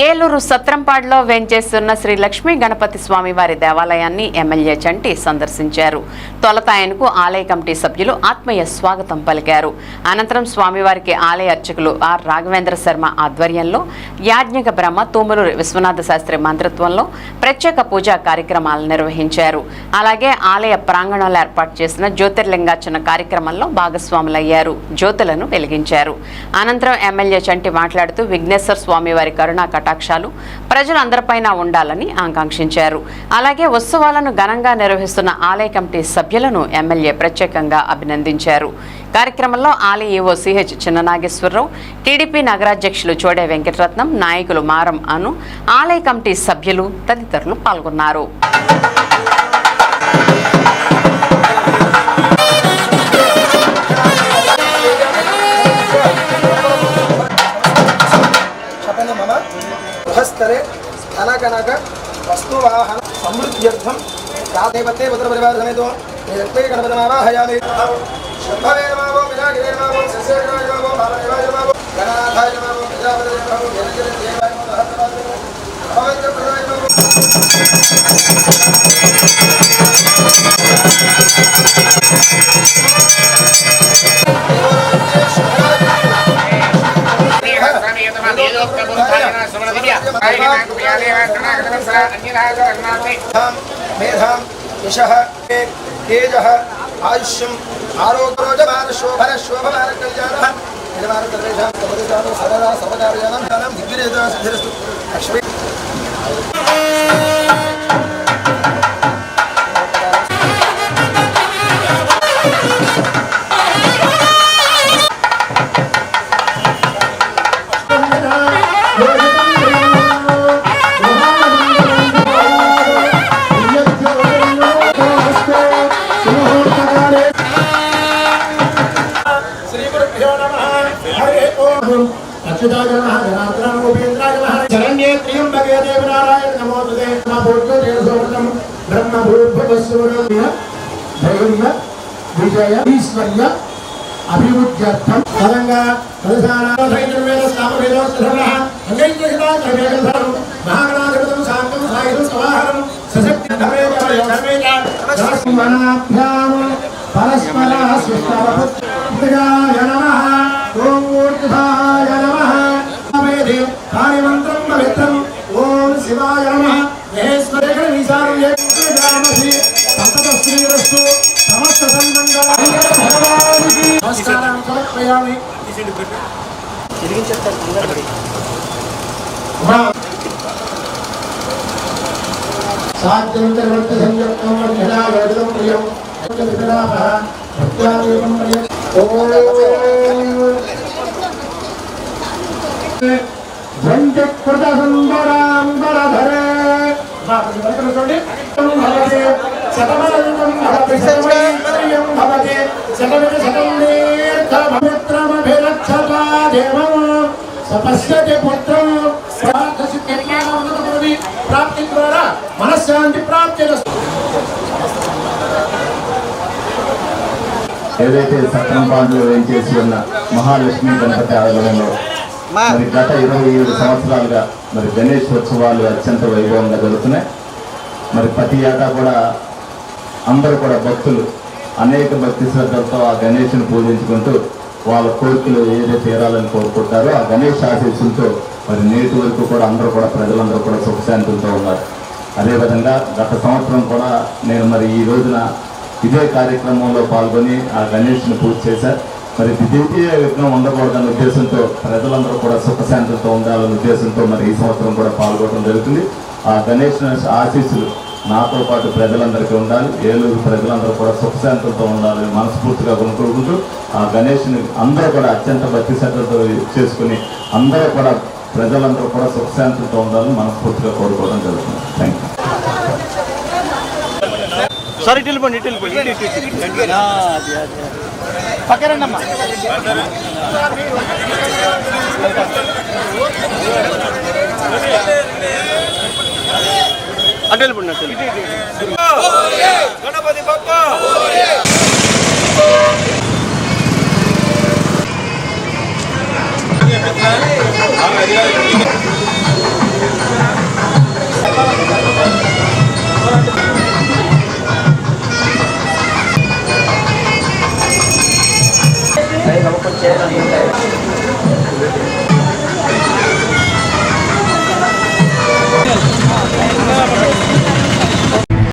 ఏలూరు సత్రంపాడులో వెంచేస్తున్న శ్రీ లక్ష్మీ గణపతి స్వామి వారి దేవాలయాన్ని ఎమ్మెల్యే చంటి సందర్శించారు. తొలత ఆయనకు ఆలయ కమిటీ సభ్యులు ఆత్మీయ స్వాగతం పలికారు. అనంతరం స్వామివారికి ఆలయ అర్చకులు ఆర్ రాఘవేంద్ర శర్మ ఆధ్వర్యంలో యాజ్ఞిక బ్రహ్మ తూములూరు విశ్వనాథ శాస్త్రి మంత్రిత్వంలో ప్రత్యేక పూజా కార్యక్రమాలు నిర్వహించారు. అలాగే ఆలయ ప్రాంగణంలో ఏర్పాటు చేసిన జ్యోతిర్లింగార్చన కార్యక్రమంలో భాగస్వాములయ్యారు. జ్యోతులను వెలిగించారు. అనంతరం ఎమ్మెల్యే చంటి మాట్లాడుతూ విఘ్నేశ్వర స్వామి వారి కరుణా కటాక్షాలు ప్రజలందరిపైన ఉండాలని ఆకాంక్షించారు. అలాగే ఉత్సవాలను ఘనంగా నిర్వహిస్తున్న ఆలయ కమిటీ సభ్యులను ఎమ్మెల్యే ప్రత్యేకంగా అభినందించారు. కార్యక్రమంలో ఆలయ ఈవో సిహెచ్ చిన్ననాగేశ్వరరావు టీడీపీ నగరాధ్యక్షులు చోడే వెంకటరత్నం నాయకులు మారం అను ఆలయ కమిటీ సభ్యులు తదితరులు పాల్గొన్నారు. శపన మమ గృహస్థరే ధనకనక వస్తువాహన సమృద్ధ్యర్థం. యాదేవతే పుత్ర పరివార సమేతో నిరక్తే గణపతిమావాహయామి శంభవే నమో వినాయకే నమో సస్యేనాయ మేధాం మేధాం యశః ఆయుష్యం ఆరోగ్యరోజమాన నిర్మాణ సర్వేషాం సర్వదా సర్వకార్యాణం ధనం లక్ష్మీ జనార్దనాయ ఉపేంద్రాయ నమః శరణ్యే త్రియంబకే దేవి నారాయణ నమోస్తుతే నమోస్తు దేవసోమతం బ్రహ్మ విజయ ఈశ్వర్య అభివృద్ధ్యర్థం అంగైకృత మహాగణాధిపతం శాంతం సాయుధం సశక్తి మనాభ్యాం పరస్పర సృష్టాయ నమః ఓం కార్యమంత్రం పవిత్రం ఓం శివాయ సంతత శ్రీరస్తు సమస్త సాధ్యం సంయుక్తం వర్ధనా ప్రియం భక్త్యాదేవం ప్రియం జంజకృత సపశ్యతి పుత్రం ప్రాప్తి ద్వారా మనశ్శాంతి ప్రాప్తి ఏదైతే సత్రం పాండ్లో వేయించేసి ఉన్న మహాలక్ష్మి గణపతి ఆలయంలో మరి గత ఇరవై ఏడు సంవత్సరాలుగా మరి గణేష్ ఉత్సవాలు అత్యంత వైభవంగా జరుగుతున్నాయి. మరి ప్రతి ఏటా కూడా అందరూ కూడా భక్తులు అనేక భక్తి శ్రద్ధలతో ఆ గణేష్ని పూజించుకుంటూ వాళ్ళ కోరికలు ఏదైతే తీరాలని కోరుకుంటారో ఆ గణేష్ ఆశీస్సులతో మరి నేటి వరకు కూడా అందరూ కూడా ప్రజలందరూ కూడా సుఖశాంతులతో ఉన్నారు. అదేవిధంగా గత సంవత్సరం కూడా నేను మరి ఈ రోజున ఇదే కార్యక్రమంలో పాల్గొని ఆ గణేష్ని పూజ చేశారు మరి ద్వితీయ విఘ్నం ఉండకూడదన్న ఉద్దేశంతో ప్రజలందరూ కూడా సుఖశాంతులతో ఉండాలన్న ఉద్దేశంతో మరి ఈ సంవత్సరం కూడా పాల్గొనడం జరుగుతుంది. ఆ గణేష్ ఆశీస్సులు నాతో పాటు ప్రజలందరికీ ఉండాలి. ఏలూరు ప్రజలందరూ కూడా సుఖశాంతులతో ఉండాలని మనస్ఫూర్తిగా కొనుక్కుంటూ ఆ గణేష్ని అందరూ కూడా అత్యంత భక్తి శ్రద్ధతో చేసుకుని అందరూ కూడా ప్రజలందరూ కూడా సుఖశాంతులతో ఉండాలని మనస్ఫూర్తిగా కోరుకోవడం జరుగుతుంది. థ్యాంక్ యూ సార్ ఇటు వెళ్ళిపోండి ఇటు వెళ్ళిపోండి. ఇటు அட்டல் பண்ண கணபதி பாப்பா! நமக்கு சேரணும்